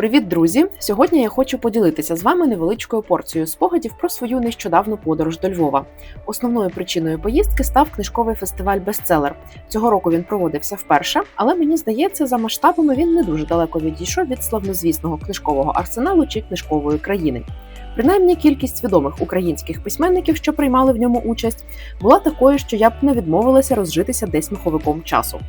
Привіт, друзі! Сьогодні я хочу поділитися з вами невеличкою порцією спогадів про свою нещодавну подорож до Львова. Основною причиною поїздки став книжковий фестиваль Бестселер. Цього року він проводився вперше, але мені здається, за масштабами він не дуже далеко відійшов від славнозвісного книжкового арсеналу чи книжкової країни. Принаймні, кількість відомих українських письменників, що приймали в ньому участь, була такою, що я б не відмовилася розжитися десь маховиком часу.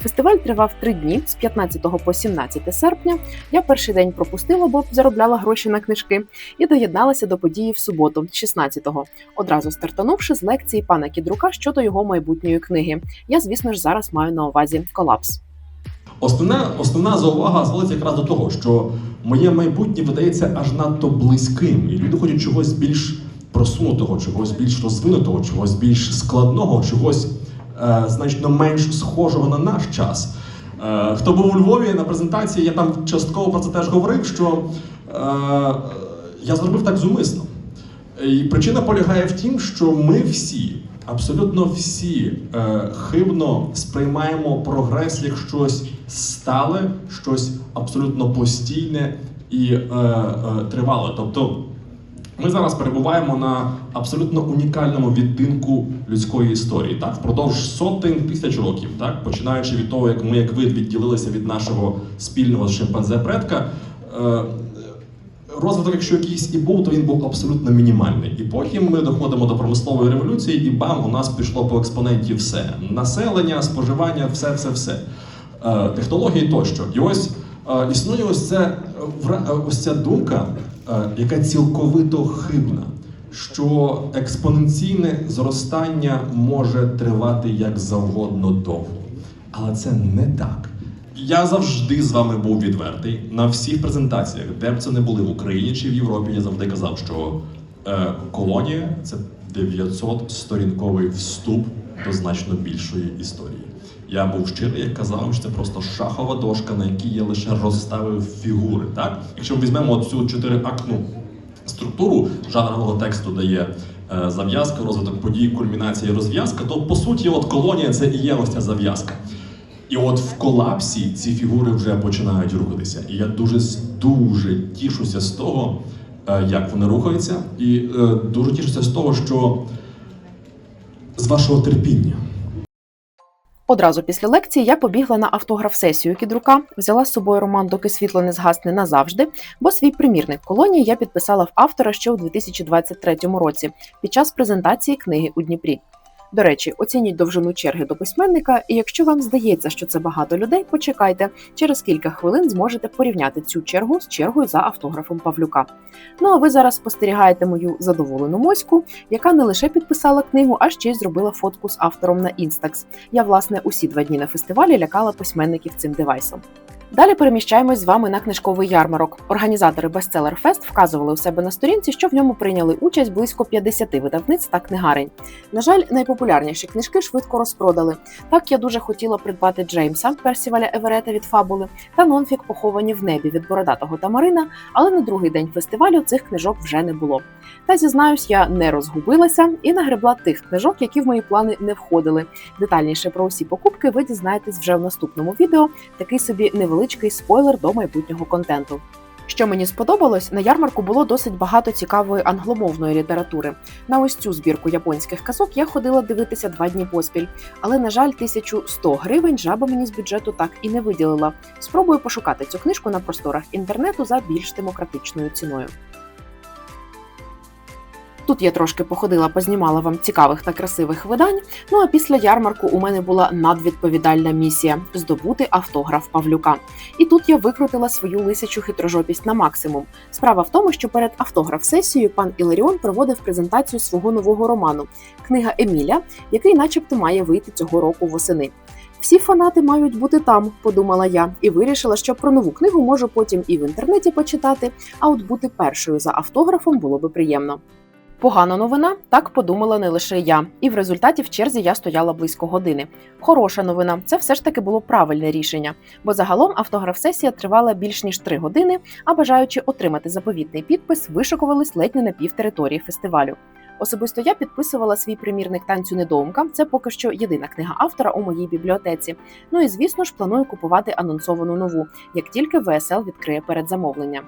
Фестиваль тривав три дні з 15 по 17 серпня. Я перший день пропустила, бо заробляла гроші на книжки, і доєдналася до події в суботу, 16-го, одразу стартанувши з лекції пана Кідрука щодо його майбутньої книги. Я, звісно ж, зараз маю на увазі колапс. Основна, основна заувага зводиться якраз до того, що моє майбутнє видається аж надто близьким, і люди хочуть чогось більш просунутого, чогось більш розвинутого, чогось більш складного, чогось е, значно менш схожого на наш час. Е, хто був у Львові на презентації, я там частково про це теж говорив, що е, я зробив так зумисно. І причина полягає в тім, що ми всі, абсолютно всі, е, хибно сприймаємо прогрес як щось стале, щось абсолютно постійне і е, е, тривале. Тобто ми зараз перебуваємо на абсолютно унікальному відтинку людської історії, так впродовж сотень тисяч років, так починаючи від того, як ми, як вид, відділилися від нашого спільного шимпанзе предка. Е, розвиток, якщо якийсь і був, то він був абсолютно мінімальний. І потім ми доходимо до промислової революції, і бам, у нас пішло по експоненті все: населення, споживання, все, все, все. Е, технології тощо. І ось е, існує ось це е, ось ця думка, яка цілковито хибна. Що експоненційне зростання може тривати як завгодно довго. Але це не так. Я завжди з вами був відвертий на всіх презентаціях, де б це не були в Україні чи в Європі. Я завжди казав, що е, колонія це 900-сторінковий вступ до значно більшої історії. Я був щирий, як казав, що це просто шахова дошка, на якій я лише розставив фігури. Так, якщо ми візьмемо цю чотириактну структуру жанрового тексту, де є е, зав'язка, розвиток подій, кульмінація і розв'язка, то по суті, от колонія це і є ось ця зав'язка. І от в колапсі ці фігури вже починають рухатися. І я дуже дуже тішуся з того, е, як вони рухаються, і е, дуже тішуся з того, що з вашого терпіння. Одразу після лекції я побігла на автограф-сесію кідрука, взяла з собою роман, доки світло не згасне назавжди, бо свій примірник колонії я підписала в автора ще у 2023 році під час презентації книги у Дніпрі. До речі, оцініть довжину черги до письменника, і якщо вам здається, що це багато людей, почекайте. Через кілька хвилин зможете порівняти цю чергу з чергою за автографом Павлюка. Ну а ви зараз спостерігаєте мою задоволену моську, яка не лише підписала книгу, а ще й зробила фотку з автором на Instax. Я, власне, усі два дні на фестивалі лякала письменників цим девайсом. Далі переміщаємось з вами на книжковий ярмарок. Організатори Bestseller Fest вказували у себе на сторінці, що в ньому прийняли участь близько 50 видавниць та книгарень. На жаль, найпопулярніші книжки швидко розпродали. Так я дуже хотіла придбати Джеймса Персіваля Еверета від Фабули та нонфік поховані в небі від бородатого Тамарина, але на другий день фестивалю цих книжок вже не було. Та зізнаюсь, я не розгубилася і нагребла тих книжок, які в мої плани не входили. Детальніше про усі покупки ви дізнаєтесь вже в наступному відео. Такий собі невеличкий спойлер до майбутнього контенту. Що мені сподобалось, на ярмарку було досить багато цікавої англомовної літератури. На ось цю збірку японських казок я ходила дивитися два дні поспіль, але на жаль, 1100 гривень жаба мені з бюджету так і не виділила. Спробую пошукати цю книжку на просторах інтернету за більш демократичною ціною. Тут я трошки походила, познімала вам цікавих та красивих видань. Ну а після ярмарку у мене була надвідповідальна місія здобути автограф Павлюка. І тут я викрутила свою лисячу хитрожопість на максимум. Справа в тому, що перед автограф-сесією пан Іларіон проводив презентацію свого нового роману Книга Еміля, який, начебто, має вийти цього року восени. Всі фанати мають бути там, подумала я, і вирішила, що про нову книгу можу потім і в інтернеті почитати. А от бути першою за автографом було би приємно. Погана новина, так подумала не лише я, і в результаті в черзі я стояла близько години. Хороша новина, це все ж таки було правильне рішення, бо загалом автограф-сесія тривала більш ніж три години, а бажаючи отримати заповітний підпис, вишикувались ледь не на пів території фестивалю. Особисто я підписувала свій примірник танцю недоумка. Це поки що єдина книга автора у моїй бібліотеці. Ну і звісно ж планую купувати анонсовану нову, як тільки ВСЛ відкриє передзамовлення.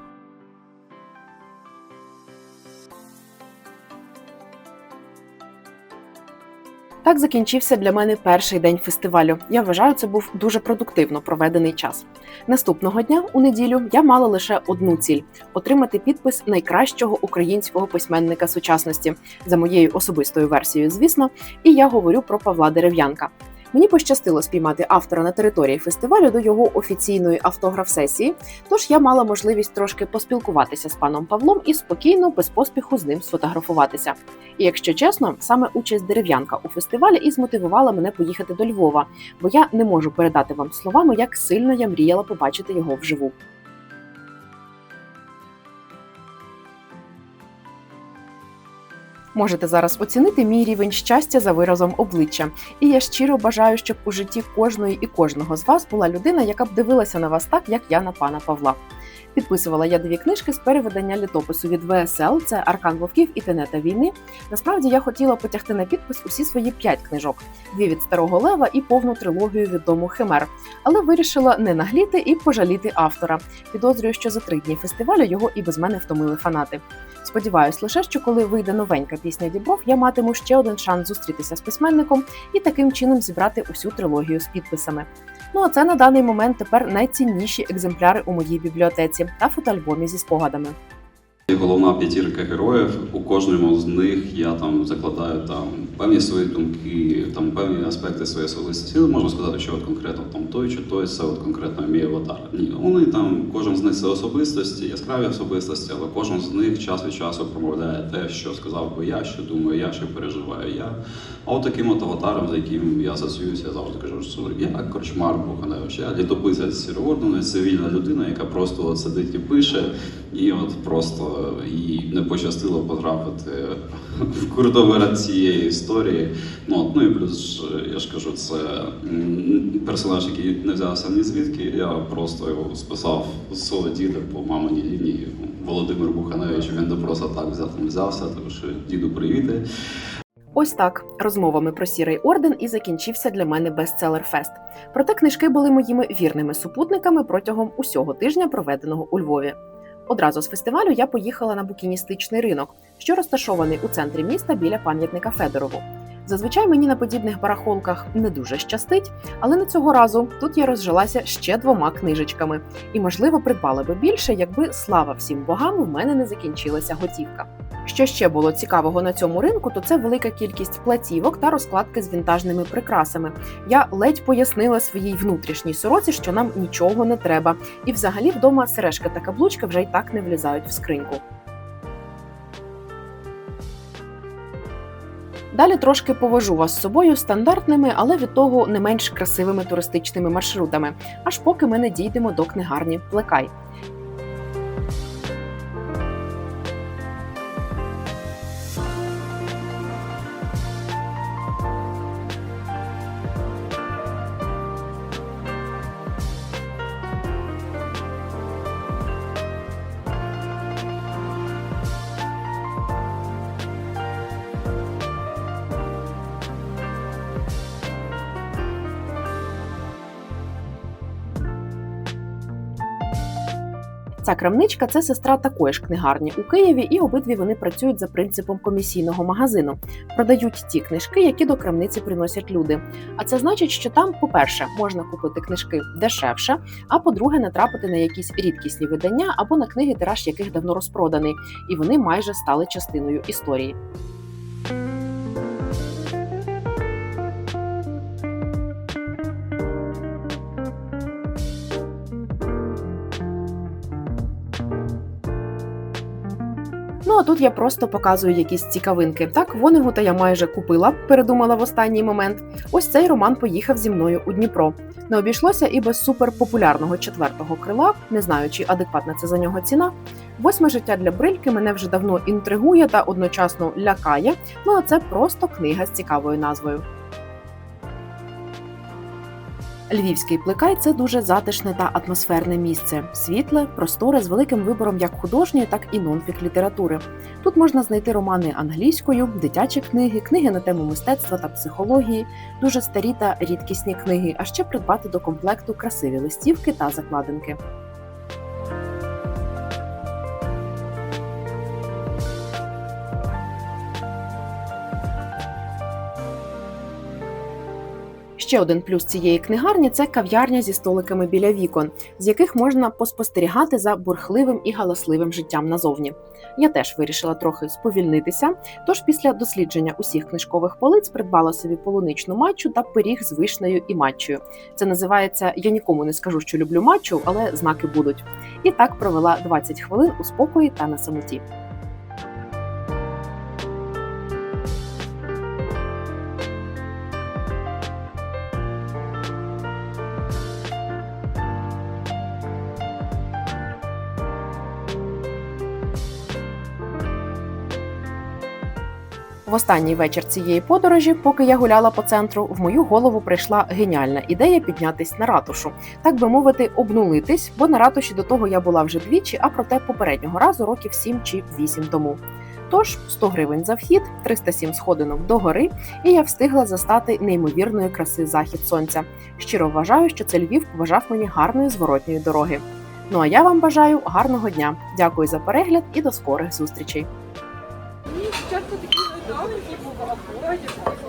Так закінчився для мене перший день фестивалю. Я вважаю, це був дуже продуктивно проведений час. Наступного дня, у неділю, я мала лише одну ціль отримати підпис найкращого українського письменника сучасності за моєю особистою версією, звісно. І я говорю про Павла Дерев'янка. Мені пощастило спіймати автора на території фестивалю до його офіційної автограф-сесії, тож я мала можливість трошки поспілкуватися з паном Павлом і спокійно, без поспіху з ним сфотографуватися. І якщо чесно, саме участь дерев'янка у фестивалі і змотивувала мене поїхати до Львова, бо я не можу передати вам словами, як сильно я мріяла побачити його вживу. Можете зараз оцінити мій рівень щастя за виразом обличчя. І я щиро бажаю, щоб у житті кожної і кожного з вас була людина, яка б дивилася на вас так, як я на пана Павла. Підписувала я дві книжки з переведення літопису від ВСЛ, це Аркан Вовків і Тенета війни. Насправді я хотіла потягти на підпис усі свої п'ять книжок: дві від старого лева і повну трилогію від дому Химер. Але вирішила не нагліти і пожаліти автора. Підозрюю, що за три дні фестивалю його і без мене втомили фанати. Сподіваюсь лише, що коли вийде новенька пісня Дібров, я матиму ще один шанс зустрітися з письменником і таким чином зібрати усю трилогію з підписами. Ну а це на даний момент тепер найцінніші екземпляри у моїй бібліотеці та фотоальбомі зі спогадами. Головна п'ятірка героїв. У кожному з них я там закладаю там певні свої думки, там певні аспекти своєї особистості. Не можу сказати, що от конкретно там той чи той, це от конкретно мій аватар. Ні, вони там кожен з них це особистості, яскраві особистості, але кожен з них час від часу промовляє те, що сказав би я, що думаю я, що переживаю я. А от таким от аватаром, за яким я асоціююся, я завжди кажу, що я корчмар Буханевич, я літописець ордену, цивільна людина, яка просто от сидить і пише, і от просто їй не пощастило потрапити в курдовирад цієї історії. Ну, ну і плюс, я ж кажу, це персонаж, який не взявся ні звідки. Я просто його списав з свого діда по маминій лінії. Володимир Буханевич, він не просто так не взявся, тому що діду привіти. Ось так розмовами про сірий орден і закінчився для мене бестселер фест. Проте книжки були моїми вірними супутниками протягом усього тижня, проведеного у Львові. Одразу з фестивалю я поїхала на букіністичний ринок, що розташований у центрі міста біля пам'ятника Федорову. Зазвичай мені на подібних барахолках не дуже щастить, але на цього разу тут я розжилася ще двома книжечками і, можливо, придбала би більше, якби слава всім богам, в мене не закінчилася готівка. Що ще було цікавого на цьому ринку, то це велика кількість платівок та розкладки з вінтажними прикрасами. Я ледь пояснила своїй внутрішній сороці, що нам нічого не треба, і взагалі вдома сережка та каблучка вже й так не влізають в скриньку. Далі трошки повожу вас з собою стандартними, але від того не менш красивими туристичними маршрутами, аж поки ми не дійдемо до книгарні Плекай. Ця крамничка це сестра такої ж книгарні у Києві, і обидві вони працюють за принципом комісійного магазину. Продають ті книжки, які до крамниці приносять люди. А це значить, що там, по-перше, можна купити книжки дешевше, а по-друге, натрапити на якісь рідкісні видання або на книги, тираж яких давно розпроданий, і вони майже стали частиною історії. Ну а тут я просто показую якісь цікавинки. Так, Вонегута я майже купила, передумала в останній момент. Ось цей роман поїхав зі мною у Дніпро. Не обійшлося і без суперпопулярного четвертого крила, не знаю, чи адекватна це за нього ціна. Восьме життя для брильки мене вже давно інтригує та одночасно лякає. Ну а це просто книга з цікавою назвою. Львівський плекай це дуже затишне та атмосферне місце, світле, просторе з великим вибором як художньої, так і нонфік літератури. Тут можна знайти романи англійською, дитячі книги, книги на тему мистецтва та психології, дуже старі та рідкісні книги, а ще придбати до комплекту красиві листівки та закладинки. Ще один плюс цієї книгарні це кав'ярня зі столиками біля вікон, з яких можна поспостерігати за бурхливим і галасливим життям назовні. Я теж вирішила трохи сповільнитися. Тож після дослідження усіх книжкових полиць придбала собі полуничну матчу та пиріг з вишнею і матчею. Це називається Я нікому не скажу, що люблю матчу, але знаки будуть. І так провела 20 хвилин у спокої та на самоті. В останній вечір цієї подорожі, поки я гуляла по центру, в мою голову прийшла геніальна ідея піднятись на ратушу, так би мовити, обнулитись, бо на ратуші до того я була вже двічі, а проте попереднього разу років 7 чи 8 тому. Тож 100 гривень за вхід, 307 сходинок до гори, і я встигла застати неймовірної краси захід сонця. Щиро вважаю, що це Львів побажав мені гарної зворотньої дороги. Ну а я вам бажаю гарного дня. Дякую за перегляд і до скорих зустрічей. Ні,